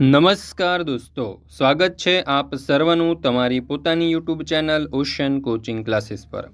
નમસ્કાર દોસ્તો, સ્વાગત છે આપ સર્વનું તમારી પોતાની YouTube channel Ocean Coaching Classes પર.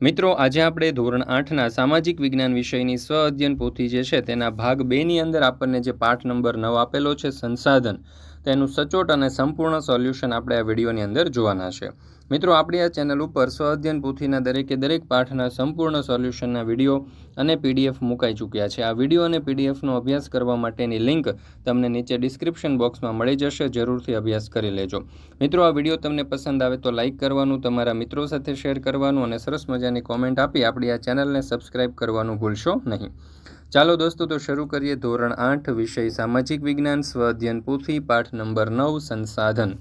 મિત્રો, આજે આપણે ધોરણ આઠના સામાજિક વિજ્ઞાન વિષયની સ્વ અધ્યયન પોથી જે છે તેના ભાગ બેની અંદર આપણને જે પાઠ નંબર નવ આપેલો છે સંસાધન તેનું સચોટ અને સંપૂર્ણ સોલ્યુશન આપણે આ વિડીયોની અંદર જોવાના છે. મિત્રો, આપણી આ ચેનલ ઉપર સ્વ અધ્યયન પોથીના દરેકે દરેક પાઠના સંપૂર્ણ સોલ્યુશનના વીડિયો અને પીડીએફ મુકાઈ ચૂક્યા છે. આ વીડિયો અને પીડીએફનો અભ્યાસ કરવા માટેની લિંક તમને નીચે ડિસ્ક્રિપ્શન બોક્સમાં મળી જશે. જરૂરથી અભ્યાસ કરી લેજો. મિત્રો, આ વીડિયો તમને પસંદ આવે તો લાઇક કરવાનું, તમારા મિત્રો સાથે શેર કરવાનું અને સરસ મજાની કોમેન્ટ આપી આપણી આ ચેનલને સબસ્ક્રાઇબ કરવાનું ભૂલશો નહીં. ચાલો દોસ્તો, તો શરૂ કરીએ ધોરણ આઠ, વિષય સામાજિક વિજ્ઞાન સ્વ અધ્યયન પોથી, પાઠ નંબર નવ, સંસાધન.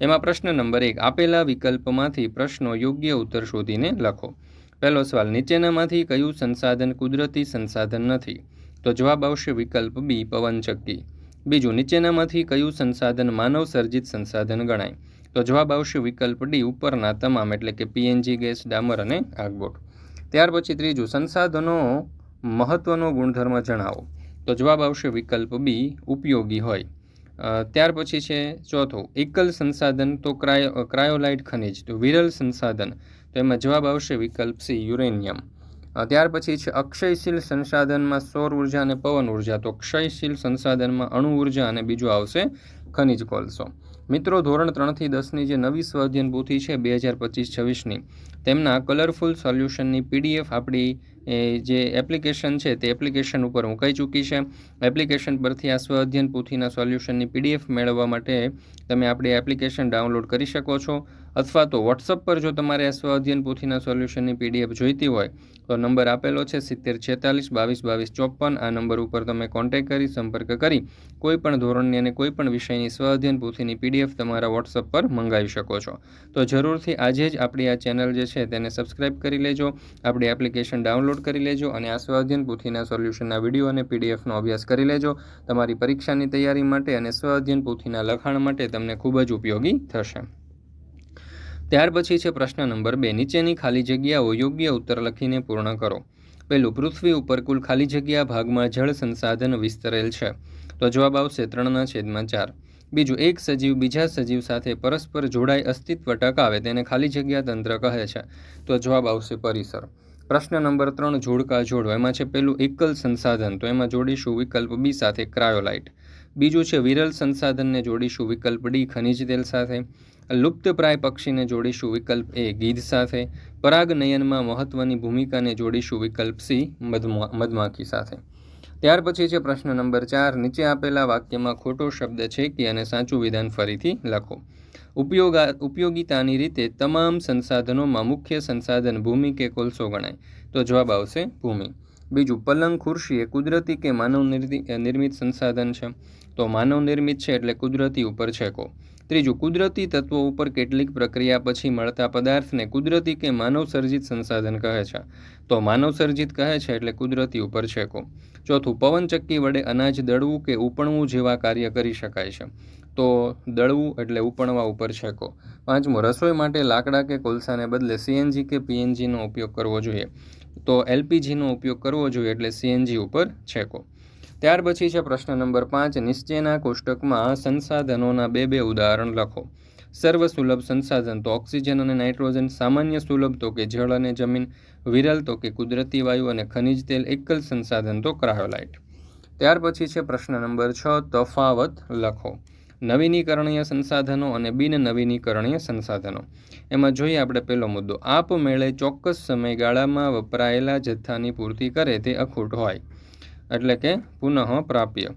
એમાં પ્રશ્ન નંબર એક, આપેલા વિકલ્પમાંથી પ્રશ્નો યોગ્ય ઉત્તર શોધીને લખો. પહેલો સવાલ, નીચેનામાંથી કયું સંસાધન કુદરતી સંસાધન નથી? તો જવાબ આવશે વિકલ્પ બી, પવનચક્કી. બીજું, નીચેનામાંથી કયું સંસાધન માનવ સર્જિત સંસાધન ગણાય? તો જવાબ આવશે વિકલ્પ ડી, ઉપરના તમામ, એટલે કે પીએનજી ગેસ, ડામર અને આગબોટ. ત્યાર પછી ત્રીજું, સંસાધનો મહત્વનો ગુણધર્મ જણાવો. તો જવાબ આવશે વિકલ્પ બી, ઉપયોગી હોય. ત્યાર પછી છે ચોથું, એકલ સંસાધન તો ક્રાયો ક્રાયોલાઇટ ખનિજ, તો વિરલ સંસાધન. તો એમાં જવાબ આવશે વિકલ્પ સી, યુરેનિયમ. ત્યાર પછી છે અક્ષયશીલ સંસાધનમાં સૌર ઊર્જા અને પવન ઊર્જા, તો ક્ષયશીલ સંસાધનમાં અણુ ઊર્જા અને બીજું આવશે ખનિજ કોલસો. મિત્રો, ધોરણ ત્રણથી દસની જે નવી સ્વાધ્યન પોથી છે, બે હજાર પચીસ છવ્વીસની, તેમના કલરફુલ સોલ્યુશનની પીડીએફ આપણી એ જે એપ્લિકેશન છે તે એપ્લિકેશન ઉપર મુકાઈ ચૂકી છે. એપ્લિકેશન પરથી આ સ્વ અધ્યયન પોથીના સોલ્યુશનની પીડીએફ મેળવવા માટે તમે આપણી એપ્લિકેશન ડાઉનલોડ કરી શકો છો. અથવા તો વોટ્સઅપ પર જો તમારે આ સ્વ અધ્યયન પોથીના સોલ્યુશનની પીડીએફ જોઈતી હોય, તો નંબર આપેલો છે સિત્તેર છેતાલીસ બાવીસ બાવીસ ચોપન. આ નંબર ઉપર તમે કોન્ટેક કરી, સંપર્ક કરી કોઈપણ ધોરણની અને કોઈપણ વિષયની સ્વ અધ્યયન પોથીની પીડીએફ તમારા વોટ્સઅપ પર મંગાવી શકો છો. તો જરૂરથી આજે જ આપણી આ ચેનલ જે છે તેને સબસ્ક્રાઇબ કરી લેજો. આપણી એપ્લિકેશન ડાઉનલોડ ડાઉનલોડ કરી લેજો અને આ સ્વાધ્યન પોથીના સોલ્યુશનના વીડિયો અને પીડીએફનો અભ્યાસ કરી લેજો. તમારી પરીક્ષાની તૈયારી માટે અને સ્વાધ્યન પોથીના લખાણ માટે તમને ખૂબ જ ઉપયોગી થશે. ત્યાર પછી છે પ્રશ્ન નંબર બે. નીચેની ખાલી જગ્યાઓ યોગ્ય ઉત્તર લખીને પૂર્ણ કરો. પહેલું, પૃથ્વી ઉપર કુલ ખાલી જગ્યા ભાગમાં જળ સંસાધન વિસ્તરેલ છે. તો જવાબ આવશે ત્રણના છેદમાં ચાર. બીજું, એક સજીવ બીજા સજીવ સાથે પરસ્પર જોડાઈ અસ્તિત્વ ટકાવે તેને ખાલી જગ્યા તંત્ર કહે છે. તો જવાબ આવશે પરિસર. પ્રશ્ન નંબર ત્રણ, જોડકા જોડો. એમાં છે પેલું એકલ સંસાધન. તો એમાં જોડીશું વિકલ્પ બી સાથે ક્રાયોલાઇટ. બીજું છે વિરલ સંસાધનને જોડીશું વિકલ્પ ડી, ખનિજ તેલ સાથે. લુપ્તપ્રાય પક્ષીને જોડીશું વિકલ્પ એ, ગીધ સાથે. પરાગનયનમાં મહત્વની ભૂમિકાને જોડીશું વિકલ્પ સી મધમાખી સાથે. ત્યાર પછી છે પ્રશ્ન નંબર ચાર. નીચે આપેલા વાક્યમાં ખોટો શબ્દ છે કે અને સાચું વિધાન ફરીથી લખો. ઉપયોગા, ઉપયોગિતાની રીતે તમામ સંસાધનોમાં મુખ્ય સંસાધન ભૂમિ કે કોલસો ગણાય. તો જવાબ આવશે ભૂમિ. બીજું, પલંગ, ખુરશી એ કુદરતી કે માનવ નિર્મિત સંસાધન છે? તો માનવ નિર્મિત છે એટલે કુદરતી ઉપર છેકો. ત્રીજું, કુદરતી તત્વો ઉપર કેટલીક પ્રક્રિયા પછી મળતા પદાર્થને કુદરતી કે માનવસર્જિત સંસાધન કહે છે. તો માનવસર્જિત કહે છે એટલે કુદરતી ઉપર છેકો. ચોથું, પવનચક્કી વડે અનાજ દળવું કે ઉપણવું જેવા કાર્ય કરી શકાય છે. તો દળવું એટલે ઉપણવા ઉપર છેકો. પાંચમું, રસોઈ માટે લાકડા કે કોલસાને બદલે સીએનજી કે પીએનજીનો ઉપયોગ કરવો જોઈએ. તો એલપીજીનો ઉપયોગ કરવો જોઈએ એટલે સીએનજી ઉપર છેકો. ત્યાર પછી છે પ્રશ્ન નંબર પાંચ, નિશ્ચયના કોષ્ટકમાં સંસાધનોના બે બે ઉદાહરણ લખો. સર્વ સુલભ સંસાધન તો ઓક્સિજન અને નાઇટ્રોજન, સામાન્ય સુલભ તો કે જળ અને જમીન, વિરલ તો કે કુદરતી વાયુ અને ખનિજ તેલ એકલ સંસાધન તો ક્રાયોલાઇટ. ત્યાર પછી છે પ્રશ્ન નંબર છ, તફાવત લખો. નવીનીકરણીય સંસાધનો અને બિન નવીનીકરણીય સંસાધનો. એમાં જોઈએ આપણે પહેલો મુદ્દો. આપમેળે ચોક્કસ સમયગાળામાં વપરાયેલા જથ્થાની પૂર્તિ કરે તે અખૂટ હોય. એટલે કે પુનઃ પ્રાપ્ય.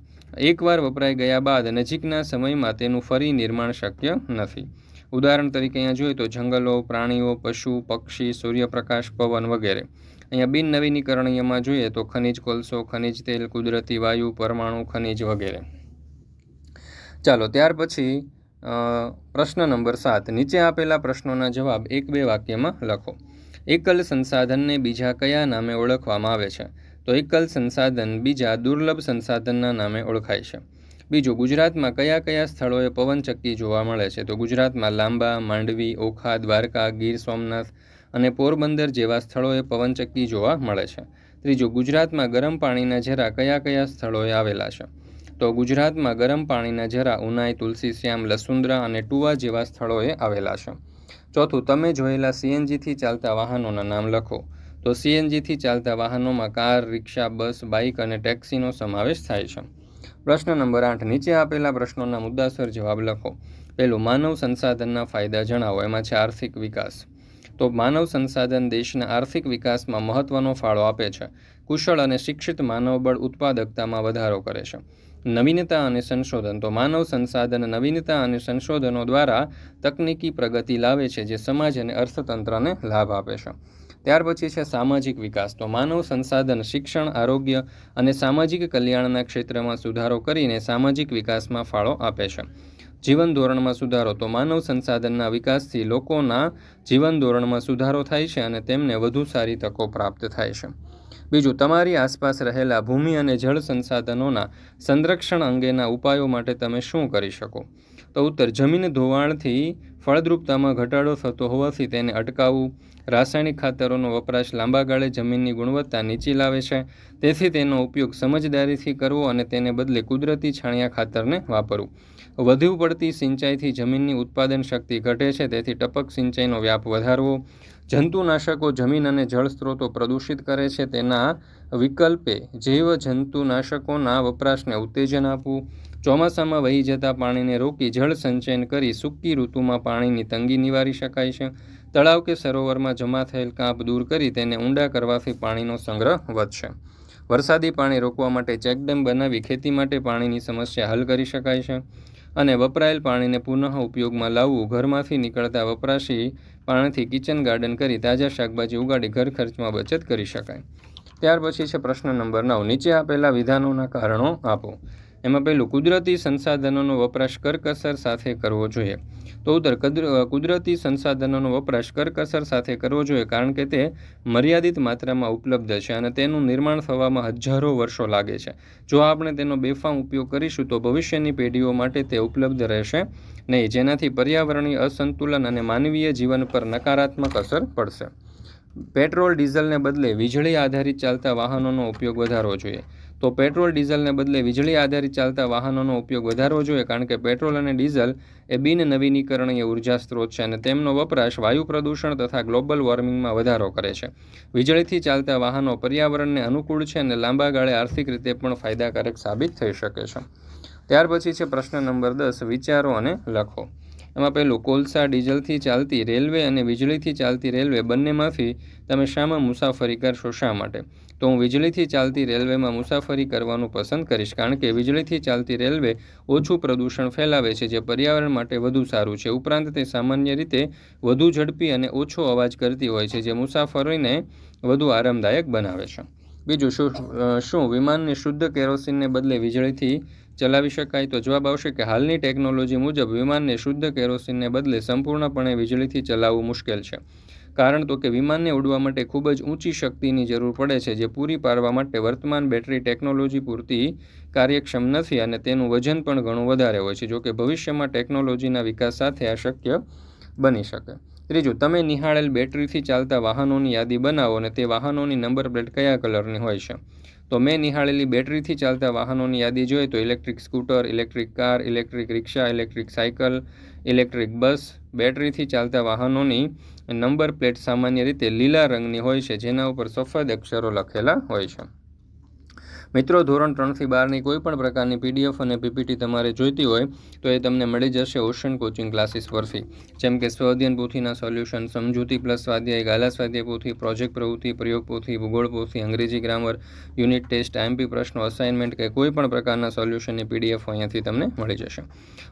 એકવાર વપરાઈ ગયા બાદ નજીકના સમયમાં તેનું ફરી નિર્માણ શક્ય નથી. ઉદાહરણ તરીકે અહીંયા જોઈએ તો જંગલો, પ્રાણીઓ, પશુ, પક્ષી, સૂર્યપ્રકાશ, પવન વગેરે. અહીંયા બિન નવીનીકરણીયમાં જોઈએ તો ખનિજ કોલસો, ખનિજ તેલ, કુદરતી વાયુ, પરમાણુ, ખનિજ વગેરે. ચાલો, ત્યાર પછી પ્રશ્ન નંબર સાત. નીચે આપેલા પ્રશ્નોના જવાબ એક બે વાક્યમાં લખો. એકલ સંસાધનને બીજા કયા નામે ઓળખવામાં આવે છે? તો એકલ સંસાધન બીજા દુર્લભ સંસાધનના નામે ઓળખાય છે. બીજું, ગુજરાતમાં કયા કયા સ્થળોએ પવનચક્કી જોવા મળે છે? તો ગુજરાતમાં લાંબા, માંડવી, ઓખા, દ્વારકા, ગીર સોમનાથ અને પોરબંદર જેવા સ્થળોએ પવનચક્કી જોવા મળે છે. ત્રીજું, ગુજરાતમાં ગરમ પાણીના ઝરા કયા કયા સ્થળોએ આવેલા છે? તો ગુજરાતમાં ગરમ પાણીના ઝરા ઉનાઈ, તુલસી, શ્યામ, લસુંદરા અને ટુવા જેવા સ્થળોએ આવેલા છે. ચોથું, તમે જોયેલા સીએનજીથી ચાલતા વાહનોના નામ લખો. તો સીએનજીથી ચાલતા વાહનોમાં કાર, રિક્ષા, બસ, બાઇક અને ટેક્સીનો સમાવેશ થાય છે. પ્રશ્ન નંબર આઠ, નીચે આપેલા પ્રશ્નોના મુદ્દાસર જવાબ લખો. પહેલું, માનવ સંસાધનના ફાયદા જણાવો. એમાં છે આર્થિક વિકાસ. તો માનવ સંસાધન દેશના આર્થિક વિકાસમાં મહત્વનો ફાળો આપે છે. કુશળ અને શિક્ષિત માનવબળ ઉત્પાદકતામાં વધારો કરે છે. નવીનતા અને સંશોધન. તો માનવ સંસાધન નવીનતા અને સંશોધનો દ્વારા તકનીકી પ્રગતિ લાવે છે, જે સમાજ અને અર્થતંત્રને લાભ આપે છે. ત્યાર પછી છે સામાજિક વિકાસ. તો માનવ સંસાધન, શિક્ષણ, આરોગ્ય અને સામાજિક કલ્યાણના ક્ષેત્રમાં સુધારો કરીને સામાજિક વિકાસમાં ફાળો આપે છે. જીવન ધોરણમાં સુધારો. તો માનવ સંસાધનના વિકાસથી લોકોના જીવન ધોરણમાં સુધારો થાય છે અને તેમને વધુ સારી તકો પ્રાપ્ત થાય છે. બીજું, તમારી આસપાસ રહેલા ભૂમિ અને જળ સંસાધનોના સંરક્ષણ અંગેના ઉપાયો માટે તમે શું કરી શકો? તો ઉત્તર, જમીન ધોવાણથી ફળદ્રુપતામાં ઘટાડો થતો હોવાથી તેને અટકાવવું. રાસાયણિક ખાતરોનો વપરાશ લાંબા ગાળે જમીનની ગુણવત્તા નીચી લાવે છે. તેથી તેનો ઉપયોગ સમજદારીથી કરવો અને તેને બદલે કુદરતી છાણિયા ખાતરને વાપરવું. વધુ પડતી સિંચાઈથી જમીનની ઉત્પાદન શક્તિ ઘટે છે, તેથી ટપક સિંચાઈનો વ્યાપ વધારવો. જંતુનાશકો જમીન અને જળ સ્ત્રોતો પ્રદૂષિત કરે છે, તેના વિકલ્પે જૈવ જંતુનાશકોના વપરાશને ઉત્તેજન આપવું. ચોમાસામાં વહી જતા પાણીને રોકી જળ સંચયન કરી સૂકી ઋતુમાં પાણીની તંગી નિવારી શકાય છે. તળાવ કે સરોવરમાં જમા થયેલ કાંપ દૂર કરી તેને ઊંડા કરવાથી પાણીનો સંગ્રહ વધશે. વરસાદી પાણી રોકવા માટે ચેકડેમ બનાવી ખેતી માટે પાણીની સમસ્યા હલ કરી શકાય છે અને વપરાયેલ પાણીને પુનઃ ઉપયોગમાં લાવવું ઘરમાંથી નીકળતા વપરાશી પાણીથી કિચન ગાર્ડન કરી તાજા શાકભાજી ઉગાડી ઘર ખર્ચમાં બચત કરી શકાય. ત્યાર પછી છે પ્રશ્ન નંબર નવ. નીચે આપેલા વિધાનોના કારણો આપો. એમાં પહેલું, કુદરતી સંસાધનોનો વપરાશ કરકસર સાથે કરવો જોઈએ. તો ઉત્તર કુદરતી સંસાધનોનો વપરાશ કરકસર સાથે કરવો જોઈએ કારણ કે તે મર્યાદિત માત્રામાં ઉપલબ્ધ છે અને તેનું નિર્માણ થવામાં હજારો વર્ષો લાગે છે. જો આપણે તેનો બેફામ ઉપયોગ કરીશું તો ભવિષ્યની પેઢીઓ માટે તે ઉપલબ્ધ રહેશે નહીં, જેનાથી પર્યાવરણીય અસંતુલન અને માનવીય જીવન પર નકારાત્મક અસર પડશે. પેટ્રોલ, ડીઝલને બદલે વીજળી આધારિત ચાલતા વાહનોનો ઉપયોગ વધારવો જોઈએ. તો પેટ્રોલ ડીઝલને બદલે વીજળી આધારિત ચાલતા વાહનોનો ઉપયોગ વધારવો જોઈએ, કારણ કે પેટ્રોલ અને ડીઝલ એ બિન નવીનીકરણીય ઊર્જા સ્ત્રોત છે અને તેમનો વપરાશ વાયુ પ્રદૂષણ તથા ગ્લોબલ વોર્મિંગમાં વધારો કરે છે. વીજળીથી ચાલતા વાહનો પર્યાવરણને અનુકૂળ છે અને લાંબા ગાળે આર્થિક રીતે પણ ફાયદાકારક સાબિત થઈ શકે છે. ત્યાર પછી છે પ્રશ્ન નંબર દસ, વિચારો અને લખો. એમાં પહેલું, કોલસા ડીઝલથી ચાલતી રેલવે અને વીજળીથી ચાલતી રેલવે બંનેમાંથી તમે શામાં મુસાફરી કરશો શા માટે? તો હું વીજળીથી ચાલતી રેલવેમાં મુસાફરી કરવાનું પસંદ કરીશ, કારણ કે વીજળીથી ચાલતી રેલવે ઓછું પ્રદૂષણ ફેલાવે છે, જે પર્યાવરણ માટે વધુ સારું છે. ઉપરાંત તે સામાન્ય રીતે વધુ ઝડપી અને ઓછો અવાજ કરતી હોય છે, જે મુસાફરીને વધુ આરામદાયક બનાવે છે. બીજું શું શું વિમાનને શુદ્ધ કેરોસીનને બદલે વીજળીથી ચલાવી શકાય? તો જવાબ આવશે કે હાલની ટેકનોલોજી મુજબ વિમાનને શુદ્ધ કેરોસીનને બદલે સંપૂર્ણપણે વીજળીથી ચલાવવું મુશ્કેલ છે. કારણ તો કે વિમાનને ઉડવા માટે ખૂબ જ ઊંચી શક્તિની જરૂર પડે છે, જે પૂરી પાડવા માટે વર્તમાન બેટરી ટેકનોલોજી પૂરતી કાર્યક્ષમ નથી અને તેનું વજન પણ ઘણું વધારે હોય છે જોકે ભવિષ્યમાં ટેકનોલોજીના વિકાસ સાથે આ શક્ય બની શકે. ત્રીજું, તમે નિહાળેલ બેટરીથી ચાલતા વાહનોની યાદી બનાવો અને તે વાહનોની નંબર પ્લેટ કયા કલરની હોય છે? તો મેં નિહાળેલી બેટરીથી ચાલતા વાહનોની યાદી જોઈએ તો electric scooter, electric car, electric rickshaw, electric cycle, electric bus, બેટરીથી ચાલતા વાહનોની નંબર પ્લેટ સામાન્ય રીતે લીલા રંગની હોય છે, જેના ઉપર સફેદ અક્ષરો લખેલા હોય છે. મિત્રો, ધોરણ ત્રણથી બારની કોઈ પણ પ્રકારની પીડીએફ અને પીપીટી તમારે જોઈતી હોય તો એ તમને મળી જશે ઓશન કોચિંગ ક્લાસીસ પરથી. જેમ કે સ્વઅધ્યયન પોથીના સોલ્યુશન, સમજૂતી પ્લસ સ્વાધ્યાય, ગાલા સ્વાધ્યાય પોથી, પ્રોજેક્ટ પ્રવૃત્તિ, પ્રયોગ પોથી, ભૂગોળ પોથી, અંગ્રેજી ગ્રામર, યુનિટ ટેસ્ટ આઈએમપી પ્રશ્નો, અસાઇનમેન્ટ કે કોઈ પણ પ્રકારના સોલ્યુશનની પીડીએફ અહીંયાથી તમને મળી જશે.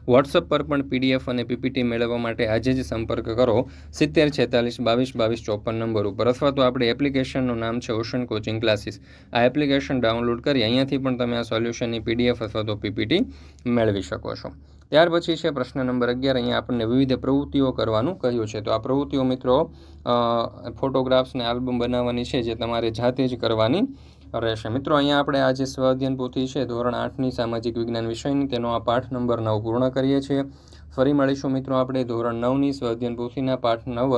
વોટ્સઅપ પર પણ પીડીએફ અને પીપીટી મેળવવા માટે આજે જ સંપર્ક કરો. સિત્તેર, છેતાલીસ, બાવીસ બાવીસ, ચોપન નંબર ઉપર અથવા તો આપણી એપ્લિકેશનનું નામ છે ઓશન કોચિંગ ક્લાસીસ. આ એપ્લિકેશન ડાઉનલોડ કરી કરી અહીંયાથી પણ તમે આ સોલ્યુશનની પીડીએફ અથવા તો પીપીટી મેળવી શકો છો. ત્યાર પછી છે પ્રશ્ન નંબર અગિયાર, અહીંયા આપણને વિવિધ પ્રવૃત્તિઓ કરવાનું કહ્યું છે. તો આ પ્રવૃત્તિઓ મિત્રો ફોટોગ્રાફ્સને આલ્બમ બનાવવાની છે જે તમારે જાતે જ કરવાની રહેશે. મિત્રો, અહીંયા આપણે આ જે સ્વઅધ્યયન પોથી છે, ધોરણ આઠની સામાજિક વિજ્ઞાન વિષયની, તેનો આ પાઠ નંબર નવ પૂર્ણ કરીએ છીએ. ફરી મળીશું મિત્રો આપણે ધોરણ નવની સ્વાધ્યન પોથીના પાઠ નવ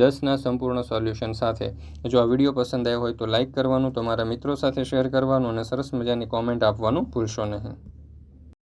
દસના સંપૂર્ણ સોલ્યુશન સાથે. જો આ વીડિયો પસંદ આવ્યો હોય તો લાઇક કરવાનું, તમારા મિત્રો સાથે શેર કરવાનું અને સરસ મજાની કોમેન્ટ આપવાનું ભૂલશો નહીં.